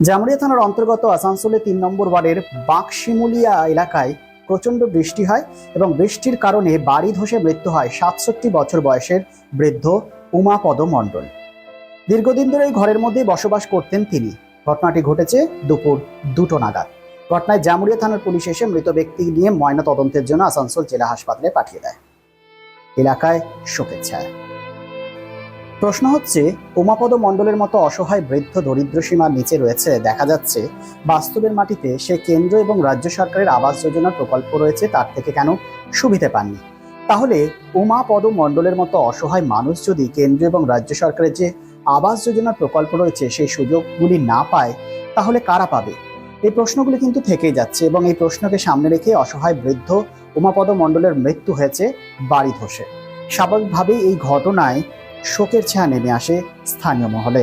জামুরিয়া থানার অন্তর্গত আসানসোলে তিন নম্বর ওয়ার্ডের বাঁকশিমুলিয়া এলাকায় প্রচণ্ড বৃষ্টি হয় এবং বৃষ্টির কারণে বাড়ি ধসে মৃত্যু হয় সাতষট্টি বছর বয়সের বৃদ্ধ উমাপদ মণ্ডল। দীর্ঘদিন ধরে এই ঘরের মধ্যে বসবাস করতেন তিনি। ঘটনাটি ঘটেছে দুপুর দুটো নাগাদ। ঘটনায় জামুরিয়া থানার পুলিশ এসে মৃত ব্যক্তি নিয়ে ময়না তদন্তের জন্য আসানসোল জেলা হাসপাতালে পাঠিয়ে দেয়। এলাকায় শোকের ছায়া। প্রশ্ন হচ্ছে, উমাপদ মণ্ডলের মতো অসহায় বৃদ্ধ দরিদ্র সীমার নিচে রয়েছে, দেখা যাচ্ছে বাস্তবের মাটিতে সে কেন্দ্র এবং রাজ্য সরকারের আবাস যোজনার প্রকল্প রয়েছে, তার থেকে কেন সুবিধে পাননি? তাহলে উমাপদ মণ্ডলের মতো অসহায় মানুষ যদি কেন্দ্র এবং রাজ্য সরকারের যে আবাস যোজনার প্রকল্প রয়েছে, সেই সুযোগগুলি না পায়, তাহলে কারা পাবে? এই প্রশ্নগুলি কিন্তু থেকেই যাচ্ছে এবং এই প্রশ্নকে সামনে রেখে অসহায় বৃদ্ধ উমাপদ মণ্ডলের মৃত্যু হয়েছে বাড়ি ধসে স্বাভাবিকভাবেই এই ঘটনায় শোকের ছায়া নেমে আসে স্থানীয় মহলে।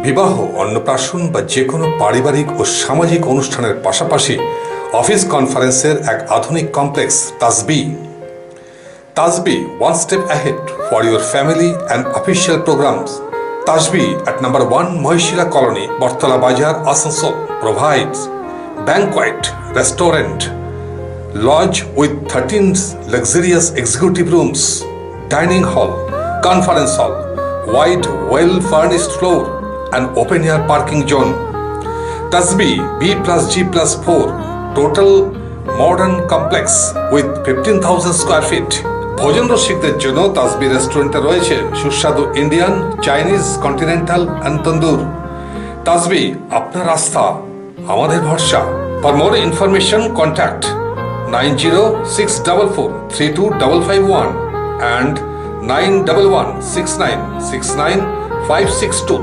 বিবাহ অন্নপ্রাশন বা যে কোনো পারিবারিক ও সামাজিক অনুষ্ঠানের পাশাপাশি অফিস কনফারেন্সের এক আধুনিক complex Tasbi Tasbi one step ahead for your family and official programs Tasbi at number one Mahishila colony Battala বাজার Asansol. Provides banquet restaurant lodge with 13 luxurious executive rooms, dining hall, conference hall, wide, well furnished floor, and open air parking zone. Tasbi B plus G plus 4, total modern complex with 15,000 square feet. ভোজন রসিকদের জন্য তাসবি রেস্টুরেন্টে রয়েছে সুস্বাদু Indian Chinese continental and tandoor Tasbi আপনার আস্থা আমাদের ভরসা for more information contact nine zero six double four three two double five one and nine double one six nine six nine five six two